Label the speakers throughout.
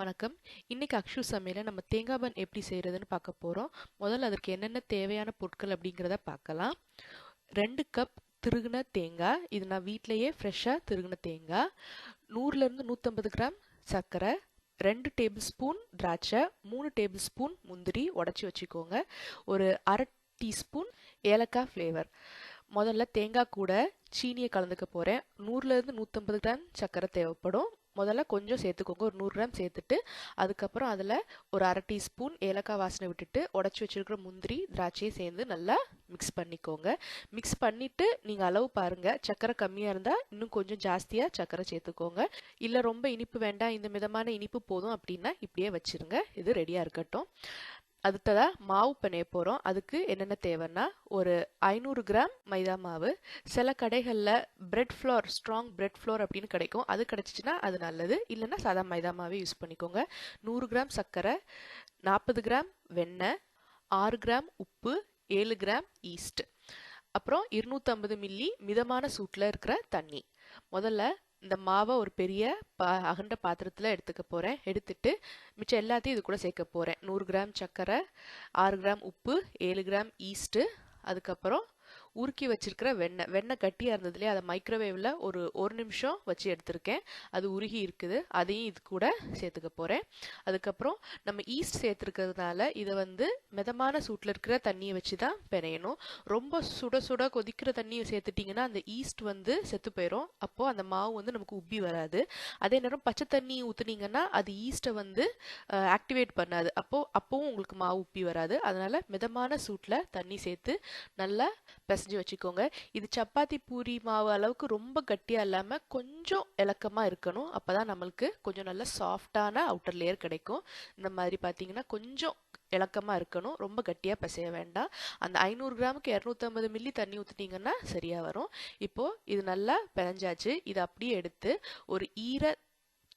Speaker 1: வணக்கம். இன்னைக்கு அக்ஷு சமையல நம்ம தேங்காய் பன் எப்படி செய்கிறதுன்னு பார்க்க போகிறோம் முதல்ல அதற்கு என்னென்ன தேவையான பொருட்கள் அப்படிங்கிறத பார்க்கலாம். ரெண்டு கப் திருகுன தேங்காய். இது நான் வீட்டிலையே ஃப்ரெஷ்ஷாக திருகுன தேங்காய். நூறுலேருந்து நூற்றம்பது கிராம் சர்க்கரை. ரெண்டு டேபிள் ஸ்பூன் திராட்சை. மூணு டேபிள் ஸ்பூன் முந்திரி. உடச்சி வச்சுக்கோங்க. ஒரு அரை டீஸ்பூன் ஏலக்காய் ஃப்ளேவர் முதல்ல தேங்காய் கூட சீனியை கலந்துக்க போகிறேன் நூறுலேருந்து நூற்றம்பது கிராம் சர்க்கரை தேவைப்படும். முதல்ல கொஞ்சம் சேர்த்துக்கோங்க. ஒரு நூறு கிராம் சேர்த்துட்டு அதுக்கப்புறம் அதில் ஒரு அரை டீஸ்பூன் ஏலக்காய் வாசனை விட்டுட்டு உடச்சி வச்சுருக்கிற முந்திரி திராட்சையை சேர்ந்து நல்லா மிக்ஸ் பண்ணிக்கோங்க. மிக்ஸ் பண்ணிவிட்டு நீங்கள் அளவு பாருங்கள் சர்க்கரை கம்மியாக இருந்தால் இன்னும் கொஞ்சம் ஜாஸ்தியாக சர்க்கரை சேர்த்துக்கோங்க. இல்லை ரொம்ப இனிப்பு வேண்டாம் இந்த மிதமான இனிப்பு போதும் அப்படின்னா இப்படியே வச்சுருங்க. இது ரெடியாக இருக்கட்டும். அடுத்ததாக மாவு பிணைய போகிறோம் அதுக்கு என்னென்ன தேவைன்னா ஒரு ஐநூறு கிராம் மைதா மாவு சில கடைகளில் bread flour strong bread flour அப்படின்னு கிடைக்கும். அது கிடச்சிச்சின்னா அது நல்லது. இல்லைன்னா சாதா மைதா மாவே யூஸ் பண்ணிக்கோங்க. நூறு கிராம் சர்க்கரை நாற்பது கிராம் வெண்ணெய் ஆறு கிராம் உப்பு ஏழு கிராம் ஈஸ்ட் அப்புறம் இருநூற்றம்பது மில்லி மிதமான சூட்டில் இருக்கிற தண்ணி. முதல்ல இந்த மாவை ஒரு பெரிய பா அகண்ட பாத்திரத்தில் எடுத்துக்க போகிறேன் எடுத்துட்டு மிச்சம் எல்லாத்தையும் இது கூட சேர்க்க போகிறேன் நூறு கிராம் சர்க்கரை ஆறு கிராம் உப்பு ஏழு கிராம் ஈஸ்ட்டு அதுக்கப்புறம் உருக்கி வச்சிருக்கிற வெண்ணெய் வெண்ணெய் கட்டியாக இருந்ததுலேயே அதை மைக்ரோவேவில் ஒரு ஒரு நிமிஷம் வச்சு எடுத்திருக்கேன். அது உருகி இருக்குது. அதையும் இது கூட சேர்த்துக்க போகிறேன் அதுக்கப்புறம் நம்ம ஈஸ்ட் சேர்த்துருக்கிறதுனால இதை வந்து மிதமான சூட்டில் இருக்கிற தண்ணியை வச்சு தான் பிணையணும் ரொம்ப சுட சுட கொதிக்கிற தண்ணியை சேர்த்துட்டிங்கன்னா அந்த ஈஸ்ட் வந்து செத்து போயிடும் அப்போது அந்த மாவு வந்து நமக்கு உப்பி வராது. அதே நேரம் பச்சை தண்ணி ஊற்றுனீங்கன்னா அது ஈஸ்ட்டை வந்து ஆக்டிவேட் பண்ணாது. அப்போது அப்போவும் உங்களுக்கு மாவு உப்பி வராது. அதனால் மிதமான சூட்டில் தண்ணி சேர்த்து நல்லா பிசைஞ்சு வச்சுக்கோங்க. இது சப்பாத்தி பூரி மாவு அளவுக்கு ரொம்ப கட்டியாக இல்லாமல் கொஞ்சம் இலக்கமாக இருக்கணும். அப்போ தான் நம்மளுக்கு கொஞ்சம் நல்ல சாஃப்டான அவுட்டர் லேயர் கிடைக்கும். இந்த மாதிரி பார்த்தீங்கன்னா கொஞ்சம் இலக்கமாக இருக்கணும். ரொம்ப கட்டியாக பிசைய வேண்டாம். அந்த ஐநூறு கிராமுக்கு இரநூத்தம்பது மில்லி தண்ணி ஊற்றிட்டிங்கன்னா சரியாக வரும். இப்போது இது நல்லா பிணைஞ்சாச்சு. இதை அப்படியே எடுத்து ஒரு ஈர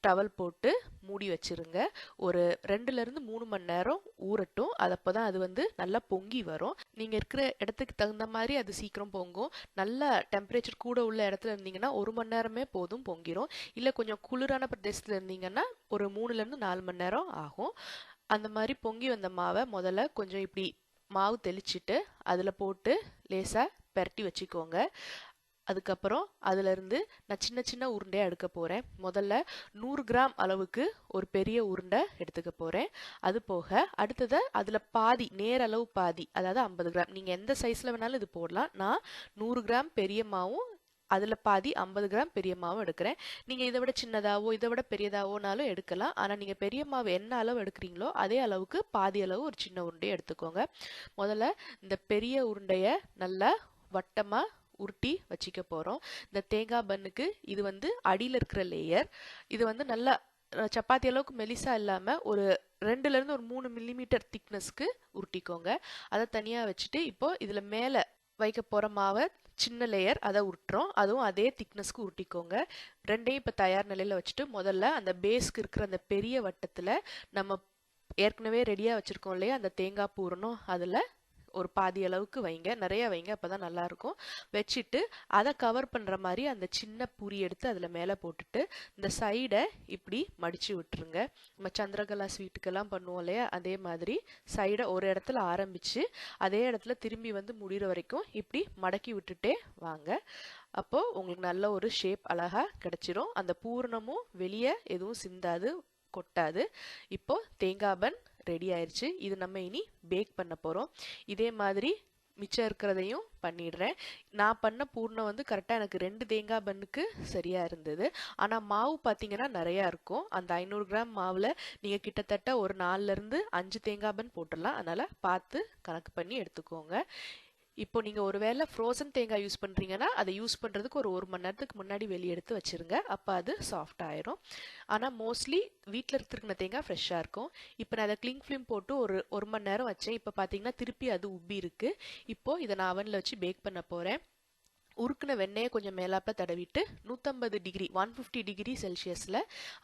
Speaker 1: டவல் போட்டு மூடி வச்சுருங்க. ஒரு ரெண்டுலேருந்து மூணு மணி நேரம் ஊறட்டும். அதப்போ அப்போ தான் அது வந்து நல்லா பொங்கி வரும். நீங்கள் இருக்கிற இடத்துக்கு தகுந்த மாதிரி அது சீக்கிரம் பொங்கும். நல்ல டெம்பரேச்சர் கூட உள்ள இடத்துல இருந்தீங்கன்னா ஒரு மணி நேரமே போதும் பொங்கிடும் இல்லை கொஞ்சம் குளிரான பிரதேசத்தில் இருந்தீங்கன்னா ஒரு மூணுலேருந்து நாலு மணி நேரம் ஆகும். அந்த மாதிரி பொங்கி வந்த மாவை முதல்ல கொஞ்சம் இப்படி மாவு தெளிச்சிட்டு அதில் போட்டு லேசாக பெரட்டி வச்சுக்கோங்க. அதுக்கப்புறம் அதிலிருந்து நான் சின்ன சின்ன உருண்டையாக எடுக்க போகிறேன் முதல்ல நூறு கிராம் அளவுக்கு ஒரு பெரிய உருண்டை எடுத்துக்க போகிறேன் அது போக அடுத்ததை அதில் பாதி நேரளவு பாதி அதாவது ஐம்பது கிராம். நீங்கள் எந்த சைஸில் வேணாலும் இது போடலாம். நான் நூறு கிராம் பெரிய மாவும் அதில் பாதி ஐம்பது கிராம் பெரிய மாவும் எடுக்கிறேன். நீங்கள் இதை விட சின்னதாவோ இதை விட பெரியதாவோனாலும் எடுக்கலாம். ஆனால் நீங்கள் பெரிய மாவு என்ன அளவு எடுக்கிறீங்களோ அதே அளவுக்கு பாதி அளவு ஒரு சின்ன உருண்டையை எடுத்துக்கோங்க. முதல்ல இந்த பெரிய உருண்டையை நல்லா வட்டமாக உருட்டி வச்சுக்க போகிறோம் இந்த தேங்காய் பன்னுக்கு இது வந்து அடியில் இருக்கிற லேயர் இது வந்து நல்லா சப்பாத்தி அளவுக்கு மெலிசா இல்லாமல் ஒரு ரெண்டுலேருந்து ஒரு மூணு மில்லிமீட்டர் திக்னஸ்க்கு உருட்டிக்கோங்க. அதை தனியாக வச்சுட்டு இப்போ இதில் மேலே வைக்க போகிற மாவை சின்ன லேயர் அதை உருட்டுறோம். அதுவும் அதே திக்னஸ்க்கு உருட்டிக்கோங்க. ரெண்டையும் இப்போ தயார் நிலையில் வச்சுட்டு முதல்ல அந்த பேஸ்க்கு இருக்கிற அந்த பெரிய வட்டத்தில் நம்ம ஏற்கனவே ரெடியாக வச்சுருக்கோம் இல்லையா? அந்த தேங்காய் பூரணும் அதில் ஒரு பாதி அளவுக்கு வைங்க. நிறைய வைங்க அப்போ தான் நல்லாயிருக்கும். வச்சுட்டு அதை கவர் பண்ணுற மாதிரி அந்த சின்ன பூரி எடுத்து அதில் மேலே போட்டுட்டு இந்த சைடை இப்படி மடித்து விட்டுருங்க. நம்ம சந்திரகலா ஸ்வீட்டுக்கெல்லாம் பண்ணுவோம் இல்லையா? அதே மாதிரி சைடை ஒரு இடத்துல ஆரம்பித்து அதே இடத்துல திரும்பி வந்து முடிகிற வரைக்கும் இப்படி மடக்கி விட்டுட்டே வாங்க. அப்போது உங்களுக்கு நல்ல ஒரு ஷேப் அழகாக கிடச்சிரும். அந்த பூரணமும் வெளியே எதுவும் சிந்தாது கொட்டாது. இப்போது தேங்காய் பன் ரெடி ஆயிடுச்சு இது நம்ம இனி பேக் பண்ண போகிறோம் இதே மாதிரி மிச்சம் இருக்கிறதையும் பண்ணிடுறேன். நான் பண்ண பூர்ணம் வந்து கரெக்டாக எனக்கு ரெண்டு தேங்காய் பண்ணுக்கு சரியாக இருந்தது. ஆனால் மாவு பார்த்தீங்கன்னா நிறையா இருக்கும். அந்த ஐநூறு கிராம் மாவில் நீங்கள் கிட்டத்தட்ட ஒரு நாலுலேருந்து அஞ்சு தேங்காய் பன் போட்டுடலாம். அதனால் பார்த்து கணக்கு பண்ணி எடுத்துக்கோங்க. இப்போ நீங்கள் ஒரு வேளை ஃப்ரோசன் தேங்காய் யூஸ் பண்ணுறீங்கன்னா அதை யூஸ் பண்ணுறதுக்கு ஒரு ஒரு மணி நேரத்துக்கு முன்னாடி வெளியே எடுத்து வச்சுருங்க. அப்போ அது சாஃப்ட் ஆயிரும். ஆனால் மோஸ்ட்லி வீட்டில் இருக்கிற தேங்காய் ஃப்ரெஷ்ஷாக இருக்கும். இப்போ நான் அதை க்ளிங் ஃபிலிம் போட்டு ஒரு ஒரு மணி நேரம் வச்சேன். இப்போ பார்த்தீங்கன்னா திருப்பி அது உப்பி இருக்குது இப்போது இதை நான் அவனில் வச்சு பேக் பண்ண போகிறேன் உருக்குன வெண்ணெயை கொஞ்சம் மேலாப்பில் தடவிட்டு நூற்றம்பது டிகிரி ஒன் ஃபிஃப்டி டிகிரி செல்சியஸில்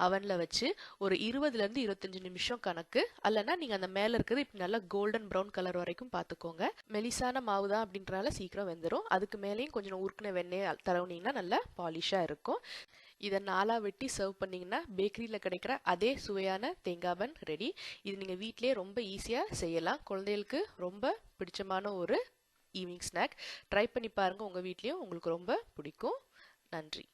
Speaker 1: அவனில் வச்சு ஒரு இருபதுலேருந்து இருபத்தஞ்சி நிமிஷம் கணக்கு. அல்லனா நீங்கள் அந்த மேலே இருக்கிறது இப்போ நல்லா கோல்டன் ப்ரௌன் கலர் வரைக்கும் பார்த்துக்கோங்க மெலிசான மாவு தான் அப்படின்றனால சீக்கிரம் வெந்துடும் அதுக்கு மேலேயும் கொஞ்சம் உருக்குன வெண்ணெயை தடவுனீங்கன்னா நல்லா பாலிஷாக இருக்கும். இதை நாலாக வெட்டி சர்வ் பண்ணிங்கன்னா பேக்கரியில் கிடைக்கிற அதே சுவையான தேங்காய் பன் ரெடி இது நீங்கள் வீட்டிலேயே ரொம்ப ஈஸியாக செய்யலாம். குழந்தைகளுக்கு ரொம்ப பிடிச்சமான ஒரு ஈவினிங் ஸ்நாக் ட்ரை பண்ணி பாருங்கள் உங்கள் வீட்லேயும் உங்களுக்கு ரொம்ப பிடிக்கும். நன்றி.